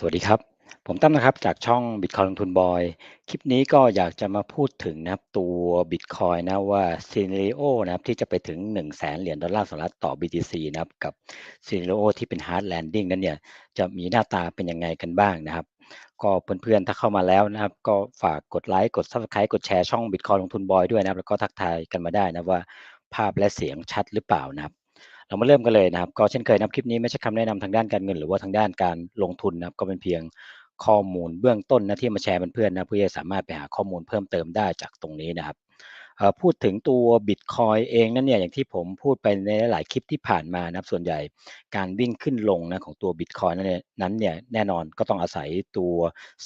สวัสดีครับ ผมตั้มนะครับจากช่อง Bitcoin ลงทุนบอย คลิปนี้ก็อยากจะมาพูดถึงนะครับตัว Bitcoin นะว่า Scenario นะครับที่จะไปถึง 1 0 0 0 0แสนเหรียญดอลลาร์สหรัฐต่อ BTC นะครับกับ Scenario ที่เป็น Hard Landing นั้นเนี่ยจะมีหน้าตาเป็นยังไงกันบ้างนะครับ ก็เพื่อนๆถ้าเข้ามาแล้วนะครับ ก็ฝากกดไลค์กด Subscribe กดแชร์ช่อง Bitcoin ลงทุนบอยด้วยนะครับแล้วก็ทักทายกันมาได้นะว่าภาพและเสียงชัดหรือเปล่านะครับ เรามาเริ่มกันเลยนะครับ ก็เช่นเคยนะครับคลิปนี้ไม่ใช่คำแนะนำทางด้านการเงิน หรือว่าทางด้านการลงทุนนะครับ ก็เป็นเพียงข้อมูลเบื้องต้นนะที่มาแชร์เพื่อนๆนะเพื่อจะสามารถไปหาข้อมูลเพิ่มเติมได้จากตรงนี้นะครับพูดถึงตัว Bitcoin เองนั้นเนี่ยอย่างที่ผมพูดไปในหลายคลิปที่ผ่านมานะครับส่วนใหญ่การวิ่งขึ้นลงนะของตัว Bitcoin นั้นเนี่ยนั้นเนี่ยแน่นอนก็ต้องอาศัยตัว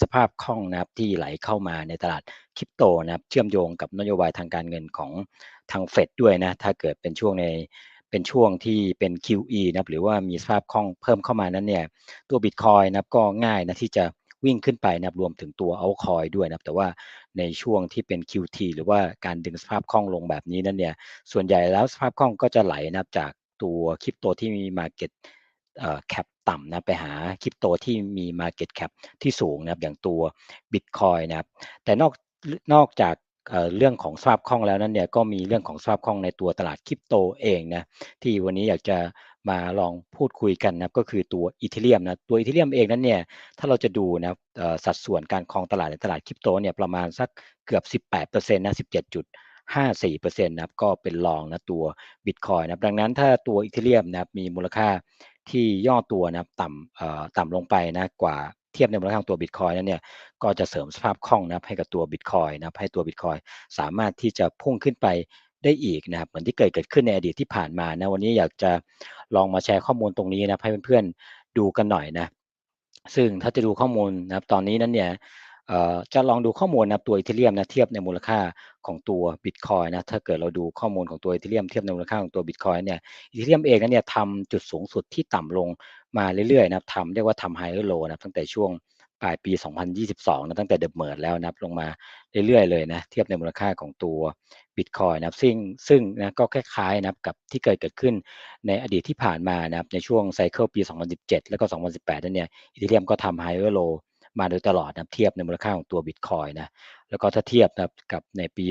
สภาพคล่องนะครับที่ไหลเข้ามาในตลาดคริปโตนะครับเชื่อมโยงกับนโยบายทางการเงินของทางเฟดด้วยนะถ้าเกิดเป็นช่วงใน เป็นช่วงที่เป็น QE นะครับหรือว่ามีสภาพคล่องเพิ่มเข้ามานั้นเนี่ยตัว Bitcoin นะครับก็ง่ายนะที่จะวิ่งขึ้นไปนะครับรวมถึงตัวเอาคอยด้วยนะครับแต่ว่าในช่วงที่เป็น QT หรือว่าการดึงสภาพคล่องลงแบบนี้นั้นเนี่ยส่วนใหญ่แล้วสภาพคล่องก็จะไหลนะครับจากตัวคริปโตที่มี Market แคปต่ำนะไปหาคริปโตที่มี Market Cap ที่สูงนะครับอย่างตัว Bitcoin นะครับแต่นอกนอกจาก เรื่องของสภาพคล่องแล้วนั้นเนี่ยก็มีเรื่องของสภาพคล่องในตัวตลาดคริปโตเองนะที่วันนี้อยากจะมาลองพูดคุยกันนะก็คือตัวอีเทเรียมนะตัวอีเทเรียมเองนั้นเนี่ยถ้าเราจะดูนะสัดส่วนการครองตลาดในตลาดคริปโตเนี่ยประมาณสักเกือบ 18%นะ17.54%นะครับก็เป็นรองนะตัวบิตคอยนะดังนั้นถ้าตัวอีเทเรียมนะมีมูลค่าที่ย่อตัวนะต่ำต่ำลงไปนะกว่า เทียบในมูลค่าของตัวบิตคอยนั้นเนี่ยก็จะเสริมสภาพคล่องนะครับให้กับตัวบิตคอยนะครับให้ตัวบิตคอยสามารถที่จะพุ่งขึ้นไปได้อีกนะครับเหมือนที่เกิดเกิดขึ้นในอดีตที่ผ่านมานะวันนี้อยากจะลองมาแชร์ข้อมูลตรงนี้นะให้เพื่อนๆดูกันหน่อยนะซึ่งถ้าจะดูข้อมูลนะครับตอนนี้นั้นเนี่ยจะลองดูข้อมูลนะตัวอีเทเรียมนะเทียบในมูลค่าของตัวบิตคอยนะถ้าเกิดเราดูข้อมูลของตัวอีเทเรียมเทียบในมูลค่าของตัวบิตคอยเนี่ยอีเทเรียมเองนั้นเนี่ยทำจุดสูงสุดที่ต่ำลง มาเรื่อยๆนะครับทำเรียกว่าทำไฮเออร์โลนะตั้งแต่ช่วงปลายปี 2022 นะตั้งแต่เดบเมิร์ดแล้วนับลงมาเรื่อยๆเลยนะเทียบในมูลค่าของตัวบิตคอยนะครับซึ่งซึ่งนะก็คล้ายๆนะครับกับที่เกิดเกิดขึ้นในอดีตที่ผ่านมานะครับในช่วงไซเคิลปี 2017 แล้วก็ 2018 นั่นเนี่ยอีเทเรียมก็ทำไฮเออร์โลมาโดยตลอดนะเทียบในมูลค่าของตัวบิตคอยนะแล้วก็ถ้าเทียบนะกับในปี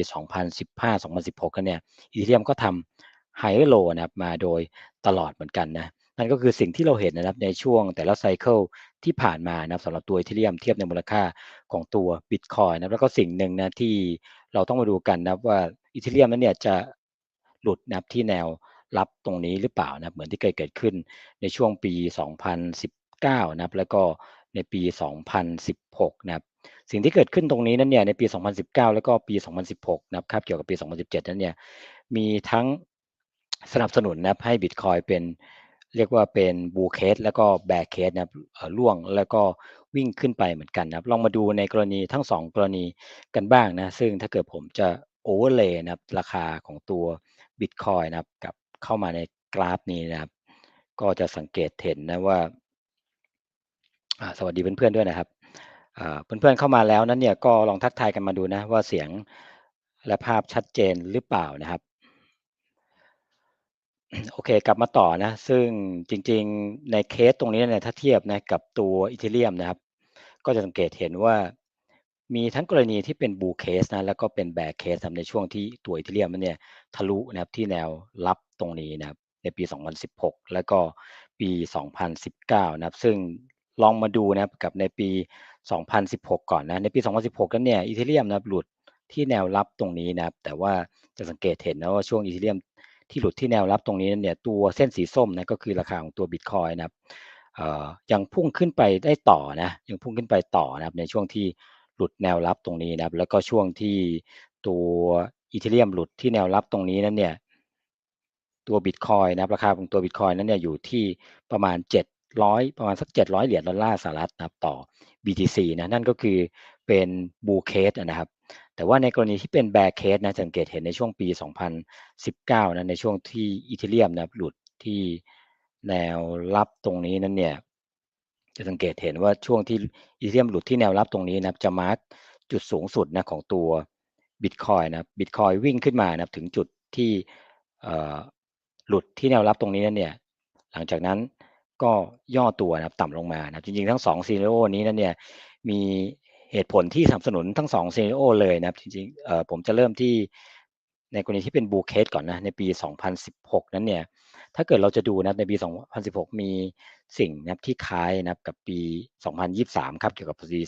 2015-2016 กันเนี่ยอีเทเรียมก็ทำไฮเออร์โลนะครับมาโดยตลอดเหมือนกันนะ นั่นก็คือสิ่งที่เราเห็นนะครับในช่วงแต่ละไซเคิลที่ผ่านมานะครับสำหรับตัวอีเทเรียมเทียบในมูลค่าของตัวบิตคอยนะแล้วก็สิ่งหนึ่งนะที่เราต้องมาดูกันนะว่าอีเทเรียมนั้นเนี่ยจะหลุดนะครับที่แนวรับตรงนี้หรือเปล่านะเหมือนที่เคยเกิดขึ้นในช่วงปี 2019 นะครับแล้วก็ในปี 2016 นะครับสิ่งที่เกิดขึ้นตรงนี้นั้นเนี่ยในปี 2019 แล้วก็ปี 2016 นะครับครับเกี่ยวกับปี 2017 นั้นเนี่ยมีทั้งสนับสนุนนะครับให้บิตคอยเป็น เรียกว่าเป็นบูเคสแล้วก็แบกเคสนะครับล่วงแล้วก็วิ่งขึ้นไปเหมือนกันนะครับ ลองมาดูในกรณีทั้ง 2 กรณีกันบ้างนะ ซึ่งถ้าเกิดผมจะโอเวอร์เลย์นะครับราคาของตัวบิตคอยนะครับกับเข้ามาในกราฟนี้นะครับ ก็จะสังเกตเห็นนะว่า สวัสดีเพื่อนๆด้วยนะครับเพื่อนๆเข้ามาแล้วนั้นเนี่ยก็ลองทักทายกันมาดูนะว่าเสียงและภาพชัดเจนหรือเปล่านะครับ โอเค กลับมาต่อนะ ซึ่งจริงๆในเคสตรงนี้เนี่ยถ้าเทียบนะกับตัวอีเทเรียมนะครับ ก็จะสังเกตเห็นว่ามีทั้งกรณีที่เป็นบูเคสนะแล้วก็เป็นแบกเคสในช่วงที่ตัวอีเทเรียมเนี่ยทะลุนะครับที่แนวรับตรงนี้นะครับในปี 2016 แล้วก็ปี 2019 นะครับ ซึ่งลองมาดูนะครับกับในปี 2016 ก่อนนะในปี 2016 นั้นเนี่ยอีเทเรียมนะครับหลุดที่แนวรับตรงนี้นะครับ แต่ว่าจะสังเกตเห็นนะว่าช่วงอีเทเรียม ที่หลุดที่แนวรับตรงนี้เนี่ยตัวเส้นสีส้มนะก็คือราคาของตัวบิตคอยนะครับยังพุ่งขึ้นไปได้ต่อนะยังพุ่งขึ้นไปต่อนะครับในช่วงที่หลุดแนวรับตรงนี้นะครับ แล้วก็ช่วงที่ตัวอีเทเรียมหลุดที่แนวรับตรงนี้นั้นเนี่ยตัวบิตคอยนะครับราคาของตัวบิตคอยนั้นเนี่ยอยู่ที่ประมาณ 700 ประมาณสัก 700 เหรียญดอลลาร์สหรัฐนะครับต่อ BTC นะนั่นก็คือเป็นบูเคสนะครับ แต่ว่าในกรณีที่เป็นแบร์เคสนะสังเกตเห็นในช่วงปี 2019นะในช่วงที่อีเทเรียมนะหลุดที่แนวรับตรงนี้นั้นเนี่ยจะสังเกตเห็นว่าช่วงที่อีเทเรียมหลุดที่แนวรับตรงนี้นะจะมาร์กจุดสูงสุดนะของตัวบิตคอยนะบิตคอยวิ่งขึ้นมานะถึงจุดที่หลุดที่แนวรับตรงนี้นั่นเนี่ยหลังจากนั้นก็ย่อตัวนะครับต่ำลงมานะจริงๆ ทั้งสองซีเนโอนี้นั้นเนี่ยมี เหตุผลที่สนับสนุนทั้งสองซีนโอเลยนะครับจริงๆผมจะเริ่มที่ในกรณีที่เป็นบูเคสก่อนนะในปี 2016 นั้นเนี่ยถ้าเกิดเราจะดูนะในปี 2016 มีสิ่งนะที่คล้ายนะครับกับปี 2023 ครับเกี่ยวกับปี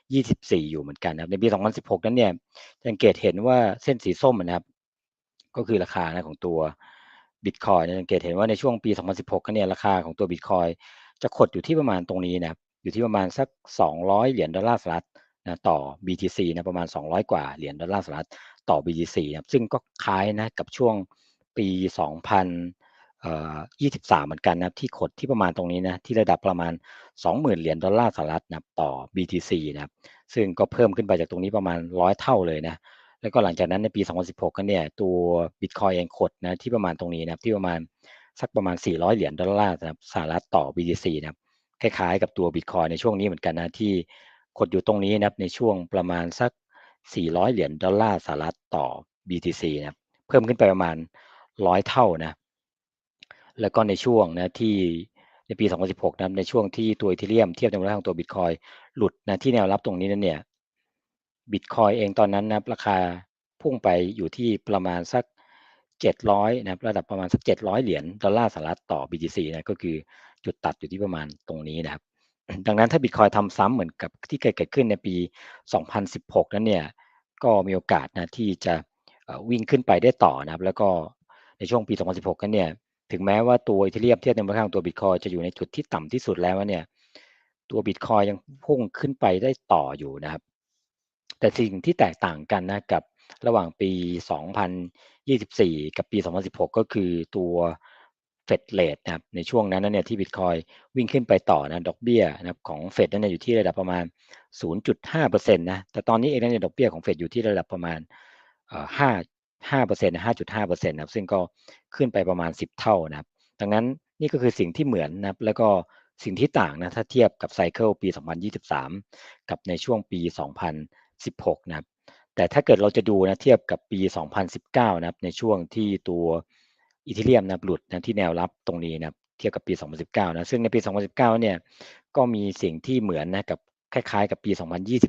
2024 อยู่เหมือนกันนะครับในปี 2016 นั้นเนี่ยสังเกตเห็นว่าเส้นสีส้มนะครับ ก็คือราคานะของตัวบิตคอยสังเกตเห็นว่าในช่วงปี 2016ก็เนี่ยราคาของตัวบิตคอยจะขดอยู่ที่ประมาณตรงนี้นะครับ อยู่ที่ประมาณสัก 200 เหรียญดอลลาร์สหรัฐนะต่อ BTC นะประมาณ 200 กว่าเหรียญดอลลาร์สหรัฐต่อ BTC นะซึ่งก็คล้ายนะกับช่วงปี 2023 เหมือนกันนะที่ขดที่ประมาณตรงนี้นะที่ระดับประมาณ 20,000 เหรียญดอลลาร์สหรัฐนะต่อ BTC นะครับซึ่งก็เพิ่มขึ้นไปจากตรงนี้ประมาณ 100 เท่าเลยนะแล้วก็หลังจากนั้นในปี 2016ก็เนี่ยตัว Bitcoin เองขดนะที่ประมาณตรงนี้นะที่ประมาณสักประมาณ 400 เหรียญดอลลาร์นะสหรัฐต่อ BTC นะครับ คล้ายๆกับตัว Bitcoin ในช่วงนี้เหมือนกันนะที่ขดอยู่ตรงนี้นะครับในช่วงประมาณสัก 400 เหรียญดอลลาร์สหรัฐต่อ BTC นะเพิ่มขึ้นไปประมาณ 100 เท่านะแล้วก็ในช่วงนะที่ในปี 2016นะในช่วงที่ตัวอีเทเรียมเทียบในมูลค่าของตัว Bitcoin หลุดนะที่แนวรับตรงนี้นั้นเนี่ยบิตคอยเองตอนนั้นนะครับราคาพุ่งไปอยู่ที่ประมาณสัก 700นะครับระดับประมาณสัก 700 เหรียญดอลลาร์สหรัฐต่อ BTC นะก็คือ จุดตัดอยู่ที่ประมาณตรงนี้นะครับ ดังนั้นถ้าบิตคอยทำซ้ำเหมือนกับที่เคยเกิดขึ้นในปี 2016 นั้นเนี่ยก็มีโอกาสนะที่จะวิ่งขึ้นไปได้ต่อนะครับ แล้วก็ในช่วงปี 2016 นั้นเนี่ยถึงแม้ว่าตัวอีเทเรียมเทียบในมูลค่าของตัวบิตคอยจะอยู่ในจุดที่ต่ำที่สุดแล้วเนี่ยตัวบิตคอยยังพุ่งขึ้นไปได้ต่ออยู่นะครับ แต่สิ่งที่แตกต่างกันนะกับระหว่างปี 2024 กับปี 2016 ก็คือตัว เฟดเลทนะครับในช่วงนั้นเนี่ยที่บิตคอยวิ่งขึ้นไปต่อนะดอกเบี้ยนะครับของเฟดนั้นอยู่ที่ระดับประมาณ 0.5%นะแต่ตอนนี้เองนี่ยดอกเบี้ยของเฟดอยู่ที่ระดับประมาณ5 5%นะ5.5%นะครับซึ่งก็ขึ้นไปประมาณ 10 เท่านะครับดังนั้นนี่ก็คือสิ่งที่เหมือนนะครับแล้วก็สิ่งที่ต่างนะถ้าเทียบกับไซเคิลปี 2023 กับในช่วงปี 2016 นะครับแต่ถ้าเกิดเราจะดูนะเทียบกับปี 2019 นะครับในช่วงที่ตัว อีเทเรียมนะหลุดนะที่แนวรับตรงนี้นะเทียบกับปี 2019 นะ ซึ่งในปี 2019 เนี่ย ก็มีสิ่งที่เหมือนนะกับคล้ายๆ กับปี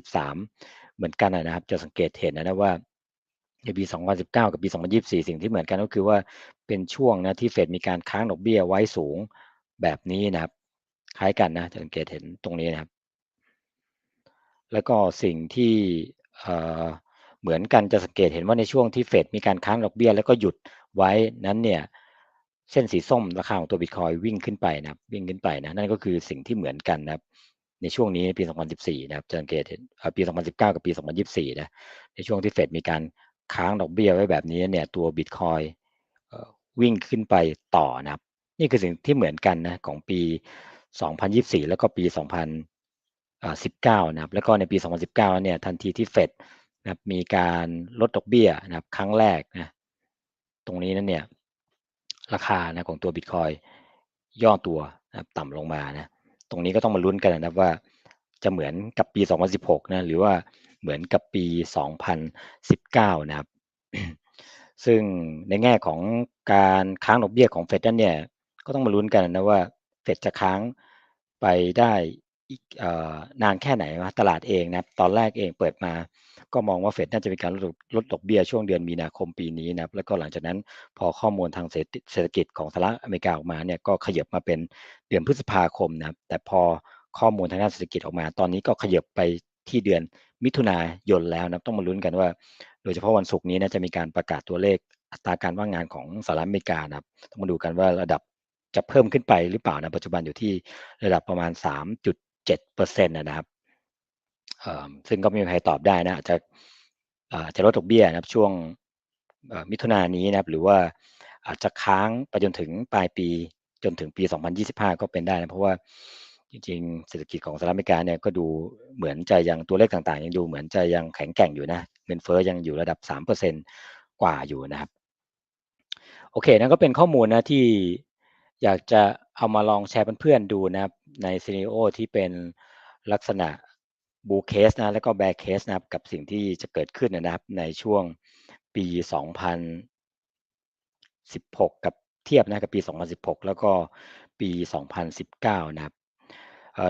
2023 เหมือนกันนะครับ จะสังเกตเห็นนะว่าในปี 2019 กับปี 2024 สิ่งที่เหมือนกันก็คือว่าเป็นช่วงนะที่เฟดมีการค้างดอกเบี้ยไว้สูงแบบนี้นะครับ คล้ายกันนะจะสังเกตเห็นตรงนี้นะครับ แล้วก็สิ่งที่ เหมือนกันจะสังเกตเห็นว่าในช่วงที่เฟดมีการค้างดอกเบี้ยแล้วก็หยุดไว้นั้นเนี่ยเส้นสีส้มราคาของตัวบิตคอยวิ่งขึ้นไปนะวิ่งขึ้นไปนะนั่นก็คือสิ่งที่เหมือนกันนะครับในช่วงนี้ปี 2014 นะครับจะสังเกตเห็นปี 2019 กับปี 2024 นะในช่วงที่เฟดมีการค้างดอกเบี้ยไว้แบบนี้เนี่ยตัวบิตคอยวิ่งขึ้นไปต่อนะครับนี่คือสิ่งที่เหมือนกันนะของปี 2024 แล้วก็ปี 2019 นะครับแล้วก็ในปี 2019 เนี่ยทันทีที่เฟด นะครับมีการลดดอกเบี้ยนะครับครั้งแรกนะตรงนี้นั่นเนี่ยราคานะของตัวบิตคอยย่อตัวนะครับต่ำลงมานะตรงนี้ก็ต้องมาลุ้นกันนะครับว่าจะเหมือนกับปี 2016นะหรือว่าเหมือนกับปี 2019 นะครับ ซึ่งในแง่ของการค้างดอกเบี้ยของเฟดนั้นเนี่ยก็ต้องมาลุ้นกันนะว่าเฟดจะค้างไปได้อีกนานแค่ไหนวะตลาดเองนะตอนแรกเองเปิดมา ก็มองว่าเฟดน่าจะมีการลดลดดอกเบี้ยช่วงเดือนมีนาคมปีนี้นะครับแล้วก็หลังจากนั้นพอข้อมูลทางเศรษฐกิจของสหรัฐอเมริกาออกมาเนี่ยก็ขยับมาเป็นเดือนพฤษภาคมนะครับแต่พอข้อมูลทางด้านเศรษฐกิจออกมา ตอนนี้ก็ขยับไปที่เดือนมิถุนายนแล้วนะต้องมาลุ้นกันว่า โดยเฉพาะวันศุกร์นี้นะจะมีการประกาศตัวเลขอัตราการว่างงานของสหรัฐอเมริกานะครับต้องมาดูกันว่าระดับจะเพิ่มขึ้นไปหรือเปล่านะปัจจุบันอยู่ที่ระดับประมาณ 3.7%นะครับ ซึ่งก็ไม่มีใครตอบได้นะอาจจะจะลดดอกเบี้ยนะครับช่วงมิถุนายนนี้นะครับ หรือว่าอาจจะค้างไปจนถึงปลายปีจนถึงปี 2025 ก็เป็นได้นะเพราะว่าจริงๆเศรษฐกิจของสหรัฐอเมริกาเนี่ยก็ดูเหมือนจะยังตัวเลขต่างๆ ยังดูเหมือนจะยังแข็งแกร่งอยู่นะเงินเฟ้อยังอยู่ระดับ 3%กว่าอยู่นะครับ โอเคนั่นก็เป็นข้อมูลนะที่อยากจะเอามาลองแชร์เพื่อนๆดูนะครับในซีนีโอที่เป็นลักษณะ บูเคสนะแล้วก็แบร์เคสนะครับกับสิ่งที่จะเกิดขึ้นนะครับในช่วงปี 2016 กับเทียบนะกับปี 2016 แล้วก็ปี 2019 นะครับ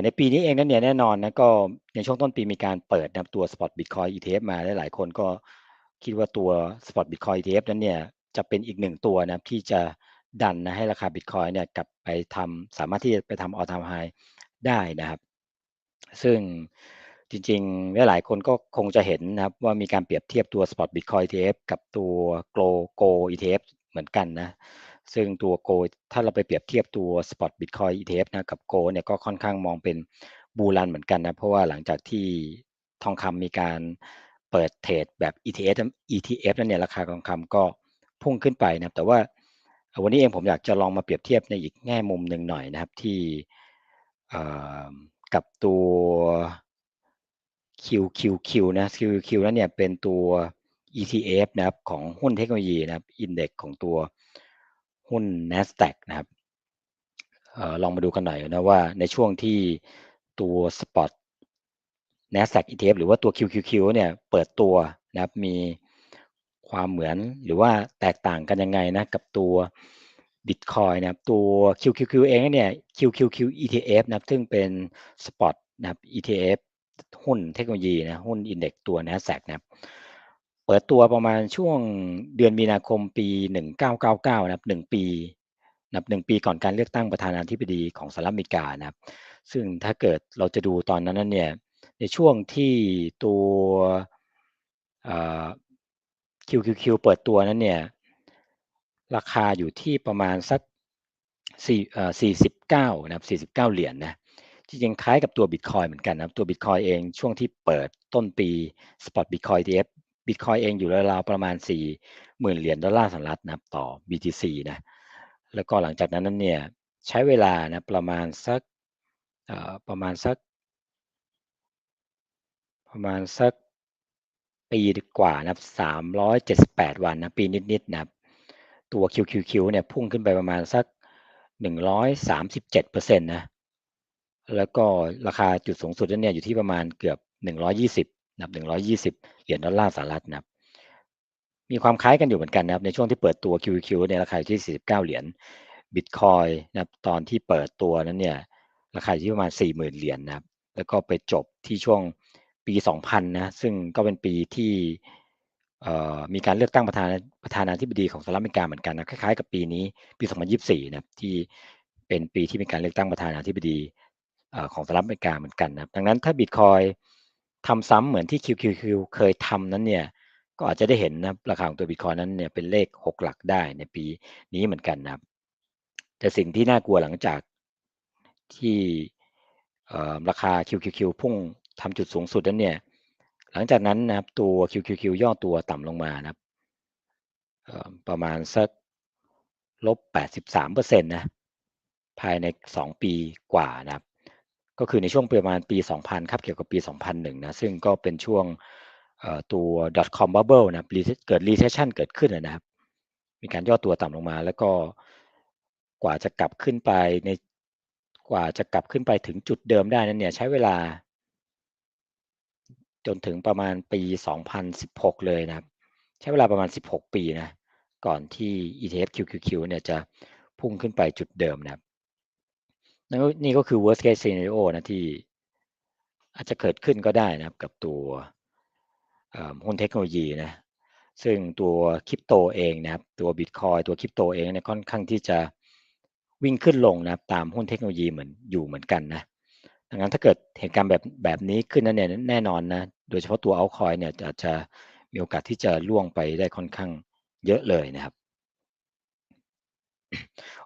ในปีนี้เองนั้นเนี่ยแน่นอนนะก็ในช่วงต้นปีมีการเปิดนะตัว Spot Bitcoin ETF มาหลายๆคนก็คิดว่าตัว Spot Bitcoin ETF นั้นเนี่ยจะเป็นอีกหนึ่งตัวนะที่จะดันนะให้ราคา Bitcoin เนี่ยกลับไปทำสามารถที่จะไปทำ all time high ได้นะครับ ซึ่ง จริงๆหลายคนก็คงจะเห็นนะครับว่ามีการเปรียบเทียบตัว Spot Bitcoin ETF กับตัว Grow Go ETF เหมือนกันนะ ซึ่งตัว Go ถ้าเราไปเปรียบเทียบตัว Spot Bitcoin ETF นะกับ Go เนี่ยก็ค่อนข้างมองเป็นบูรันเหมือนกันนะ เพราะว่าหลังจากที่ทองคำมีการเปิดเทรดแบบ ETF ETF นั่นเนี่ยราคาทองคำก็พุ่งขึ้นไปนะแต่ว่าวันนี้เองผมอยากจะลองมาเปรียบเทียบในอีกแง่มุมหนึ่งหน่อยนะครับที่กับตัว QQQ นะ QQQ นั้นเนี่ยเป็นตัว ETF นะครับของหุ้นเทคโนโลยีนะครับอินเด็กของตัวหุ้น NASDAQ นะครับออลองมาดูกันหน่อยนะว่าในช่วงที่ตัว Spot NASDAQ ETF หรือว่าตัว QQQ เนี่ยเปิดตัวนะครับมีความเหมือนหรือว่าแตกต่างกันยังไงนะกับตัว Bitcoin นะครับตัว QQQ เองเนี่ย QQQ ETF นะครับซึ่งเป็น Spot นะครับ ETF หุ้นเทคโนโลยีนะหุ้นอินเด็กตัว NASDAQ นะครับเปิดตัวประมาณช่วงเดือนมีนาคมปี 1999 นะครับ1ปีนับหนึ่งปีก่อนการเลือกตั้งประธานาธิบดีของสหรัฐอเมริกานะครับ ซึ่งถ้าเกิดเราจะดูตอนนั้นนั่นเนี่ยในช่วงที่ตัว QQQ เปิดตัวนั้นเนี่ยราคาอยู่ที่ประมาณสักสี่สี่สิบเก้านะครับสี่สิบเก้าเหรียญนนะ จริงๆคล้ายกับตัว Bitcoin เหมือนกันนะตัว Bitcoin เองช่วงที่เปิดต้นปี Spot Bitcoin ETF Bitcoin เองอยู่ราวๆประมาณสี่หมื่นเหรียญดอลลาร์สหรัฐนะครับต่อ BTC นะแล้วก็หลังจากนั้นนั้นเนี่ยใช้เวลานะประมาณสักประมาณสัก ประมาณสักปีกว่านะสามร้อยเจ็ดสิบแปดวันนะปีนิดๆนะครับตัว QQQ เนี่ยพุ่งขึ้นไปประมาณสักหนึ่งร้อยสามสิบเจ็ดเปอร์เซ็นต์นะ แล้วก็ราคาจุดสูงสุดเนี่ยอยู่ที่ประมาณเกือบหนึ่งร้อยี่สิบนะครับหนึ่งร้อยี่สิบเหรียญดอลลาร์สหรัฐนะครับมีความคล้ายกันอยู่เหมือนกันนะครับในช่วงที่เปิดตัว QQQ เนี่ยราคาอยู่ที่ 49 เหรียญบิตคอยนะครับตอนที่เปิดตัวนั้นเนี่ยราคาอยู่ที่ประมาณ 40,000 เหรียญนนะครับแล้วก็ไปจบที่ช่วงปี 2000 นะซึ่งก็เป็นปีที่มีการเลือกตั้งประธานประธานาธิบดีของสหรัฐอเมริกาเหมือนกันนะคล้ายๆกับปีนี้ปี 2024 นะครับที่เป็นปีที่มีการเลือกตั้งประธานาธิบดี ของสหรัฐอเมริกาเหมือนกันนะดังนั้นถ้าบิตคอยทำซ้ำเหมือนที่ QQQ เคยทำนั้นเนี่ยก็อาจจะได้เห็นนะราคาของตัวบิตคอยนั้นเนี่ยเป็นเลข 6 หลักได้ในปีนี้เหมือนกันนะครับแต่สิ่งที่น่ากลัวหลังจากที่ราคา QQQ พุ่งทำจุดสูงสุดนั้นเนี่ยหลังจากนั้นนะครับตัว QQQ ย่อตัวต่ำลงมานะครับประมาณสักลบ 83%นะภายใน 2 ปีกว่านะครับ ก็คือในช่วงประมาณปี 2000 ครับเกี่ยวกับปี 2001 นะซึ่งก็เป็นช่วงตัว .com bubble นะเกิด recession เกิดขึ้นนะครับ มีการย่อตัวต่ำลงมา แล้วก็กว่าจะกลับขึ้นไปในกว่าจะกลับขึ้นไปถึงจุดเดิมได้นั้นเนี่ยใช้เวลา จนถึงประมาณปี 2016 เลยนะครับ ใช้เวลาประมาณ 16 ปีนะก่อนที่ ETF QQQ เนี่ยจะพุ่งขึ้นไปจุดเดิมนะครับ นี่ก็คือ worst case scenario นะที่อาจจะเกิดขึ้นก็ได้นะครับกับตัวหุ้นเทคโนโลยีนะซึ่งตัวคริปโตเองนะครับตัวบิตคอยตัวคริปโตเองเนี่ยค่อนข้างที่จะวิ่งขึ้นลงนะครับตามหุ้นเทคโนโลยีเหมือนอยู่เหมือนกันนะดังนั้นถ้าเกิดเหตุการณ์แบบแบบนี้ขึ้นนั่นเนี่ยแน่นอนนะโดยเฉพาะตัวเอาคอยเนี่ยอาจจะมีโอกาสที่จะล่วงไปได้ค่อนข้างเยอะเลยนะครับ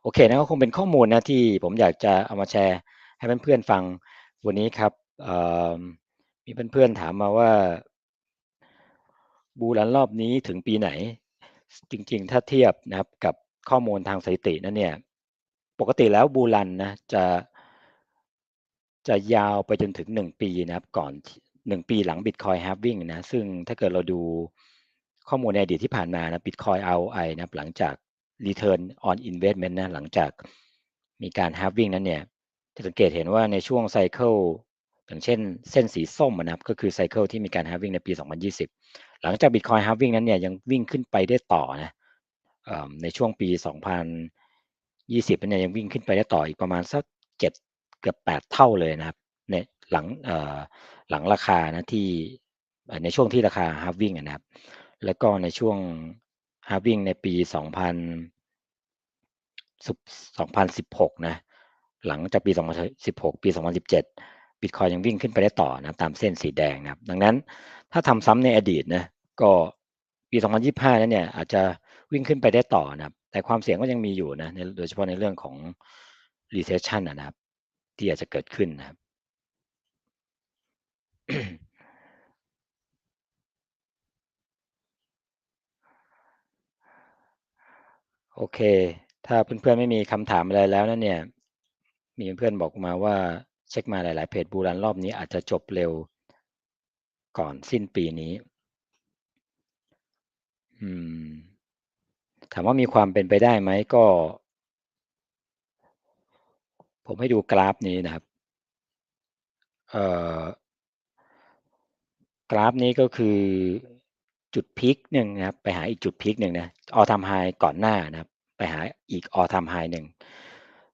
โอเคนะก็คงเป็นข้อมูลนะที่ผมอยากจะเอามาแชร์ให้เพื่อนๆฟังวันนี้ครับมีเพื่อนๆถามมาว่า บูรันรอบนี้ถึงปีไหน จริงๆ ถ้าเทียบนะครับกับข้อมูลทางสถิตินั่นเนี่ย ปกติแล้วบูรันนะจะจะยาวไปจนถึงหนึ่งปีนะครับก่อนหนึ่งปีหลังบิตคอยฮาร์วิ่งนะซึ่งถ้าเกิดเราดูข้อมูลในอดีตที่ผ่านมานะบิตคอยเอาไอนะหลังจาก Return on Investment นะหลังจากมีการฮาร์วิ่งนั้นเนี่ยจะสังเกตเห็นว่าในช่วงไซเคิลอย่างเช่นเส้นสีส้มนะครับก็คือไซเคิลที่มีการฮาร์วิ่งในปี 2020 หลังจาก Bitcoin Halving นั้นเนี่ยยังวิ่งขึ้นไปได้ต่อนะในช่วงปียี่สิบเนี่ยยังวิ่งขึ้นไปได้ต่ออีกประมาณสักเจ็ดเกือบแปดเท่าเลยนะครับในหลังหลังราคานะที่ในช่วงที่ราคาฮาร์วิ่งนะครับแล้วก็ในช่วง ฮาวิ่งในปีสองพันสองพันสิบหกนะ หลังจากปี 2016 ปี 2017 บิตคอยยังวิ่งขึ้นไปได้ต่อนะ ตามเส้นสีแดงนะครับ ดังนั้นถ้าทำซ้ำในอดีตนะ ก็ปี 2025 นั้นเนี่ยอาจจะวิ่งขึ้นไปได้ต่อนะครับ แต่ความเสี่ยงก็ยังมีอยู่นะ โดยเฉพาะในเรื่องของ recession นะครับ ที่อาจจะเกิดขึ้นนะครับ โอเค ถ้าเพื่อนๆไม่มีคำถามอะไรแล้วนั่นเนี่ย มีเพื่อนบอกมาว่าเช็คมาหลาย ๆ เพจบูรันรอบนี้อาจจะจบเร็วก่อนสิ้นปีนี้ อืม ถามว่ามีความเป็นไปได้ไหมก็ ผมให้ดูกราฟนี้นะครับ เอ่อกราฟนี้ก็คือ จุดพีคหนึ่งนะครับไปหาอีกจุดพีคหนึ่งนะออทามไฮก่อนหน้านะครับ ไปหาอีกออทามไฮหนึ่ง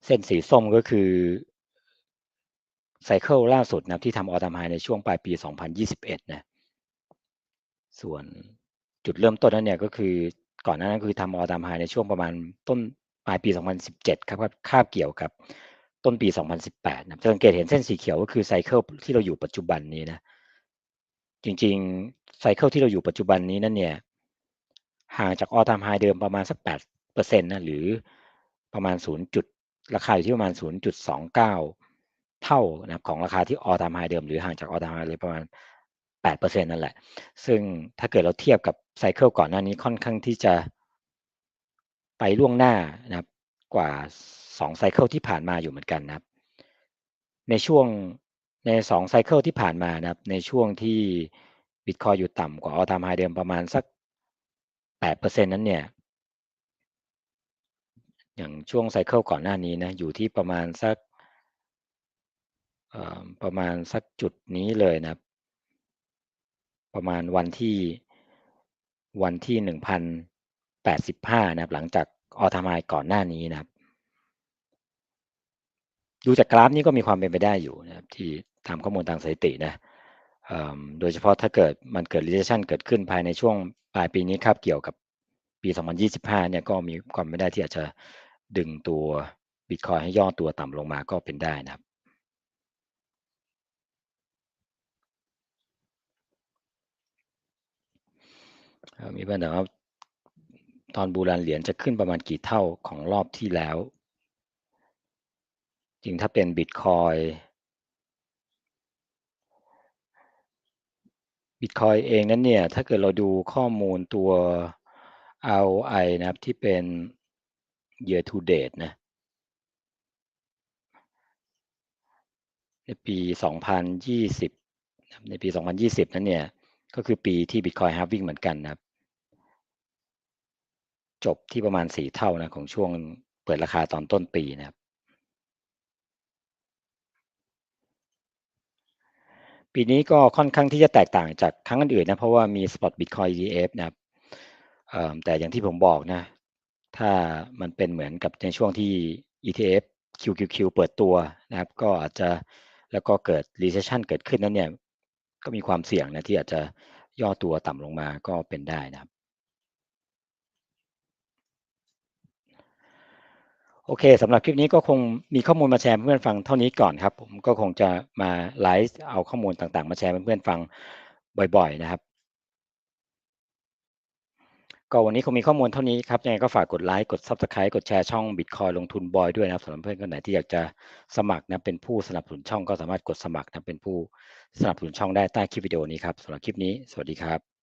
เส้นสีส้มก็คือไซเคิลล่าสุดนะที่ทำออทามไฮในช่วงปลายปี 2021 นะ ส่วนจุดเริ่มต้นนั้นเนี่ยก็คือก่อนหน้านั้นคือทำออทามไฮในช่วงประมาณต้นปลายปี 2017 ครับคาบเกี่ยวกับต้นปี 2018 นะจะสังเกตเห็นเส้นสีเขียวก็คือไซเคิลที่เราอยู่ปัจจุบันนี้นะ จริงๆไซเคิลที่เราอยู่ปัจจุบันนี้นั่นเนี่ยห่างจากออทามไฮเดิมประมาณสัก8เปอร์เซ็นต์นะหรือประมาณ0จุดราคาอยู่ที่ประมาณ0.29เท่านะของราคาที่ออทามไฮเดิมหรือห่างจากออทามไฮเลยประมาณ8%นั่นแหละ ซึ่งถ้าเกิดเราเทียบกับไซเคิลก่อนหน้านี้ค่อนข้างที่จะไปล่วงหน้านะครับกว่า2ไซเคิลที่ผ่านมาอยู่เหมือนกันนะครับ ในช่วง ใน2ไซเคิลที่ผ่านมานะครับ ในช่วงที่บิตคอยอยู่ต่ำกว่าออทามไฮเดิมประมาณสัก 8%นั้นเนี่ย อย่างช่วงไซเคิลก่อนหน้านี้นะ อยู่ที่ประมาณสักประมาณสักจุดนี้เลยนะครับประมาณวันที่วันที่หนึ่งพันแปดสิบห้านะครับ หลังจากออทามายก่อนหน้านี้นะครับดูจากกราฟนี้ก็มีความเป็นไปได้อยู่นะครับที่ ทำข้อมูลทางสถิตินะโดยเฉพาะถ้าเกิดมันเกิด recession เกิดขึ้นภายในช่วงปลายปีนี้ครับเกี่ยวกับปี 2025 เนี่ยก็มีความไม่ได้ที่อาจจะดึงตัวบิตคอยให้ย่อตัวต่ำลงมาก็เป็นได้นะครับ มีปัญหาว่าตอนบูรันเหรียญจะขึ้นประมาณกี่เท่าของรอบที่แล้ว จริงถ้าเป็นบิตคอย บิตคอยเองนั้นเนี่ย ถ้าเกิดเราดูข้อมูลตัว ROI นะครับที่เป็น year to date นะในปี 2020 ในปี 2020 นั้นเนี่ย ก็คือปีที่ Bitcoin halving เหมือนกันนะครับ จบที่ประมาณสี่เท่านะของช่วงเปิดราคาตอนต้นปีนะครับ ปีนี้ก็ค่อนข้างที่จะแตกต่างจากครั้งอื่นนะเพราะว่ามี Spot Bitcoin ETF นะครับแต่อย่างที่ผมบอกนะ ถ้ามันเป็นเหมือนกับในช่วงที่ ETF QQQ เปิดตัวนะครับ ก็อาจจะแล้วก็เกิด recession เกิดขึ้นนั้นเนี่ย ก็มีความเสี่ยงนะที่อาจจะย่อตัวต่ำลงมาก็เป็นได้นะครับ โอเคสำหรับคลิปนี้ก็คงมีข้อมูลมาแชร์เพื่อนฟังเท่านี้ก่อนครับ ผมก็คงจะมาไลฟ์เอาข้อมูลต่างๆ มาแชร์เพื่อนฟังบ่อยๆ นะครับ ก็วันนี้คงมีข้อมูลเท่านี้ครับยังไงก็ฝากกดไลค์กด Subscribe กดแชร์ช่อง Bitcoin ลงทุนบอยด้วยนะครับสำหรับเพื่อนคนไหนที่อยากจะสมัครนะเป็นผู้สนับสนุนช่องก็สามารถกดสมัครนะเป็นผู้สนับสนุนช่องได้ใต้คลิปวิดีโอนี้ครับสำหรับคลิปนี้สวัสดีครับ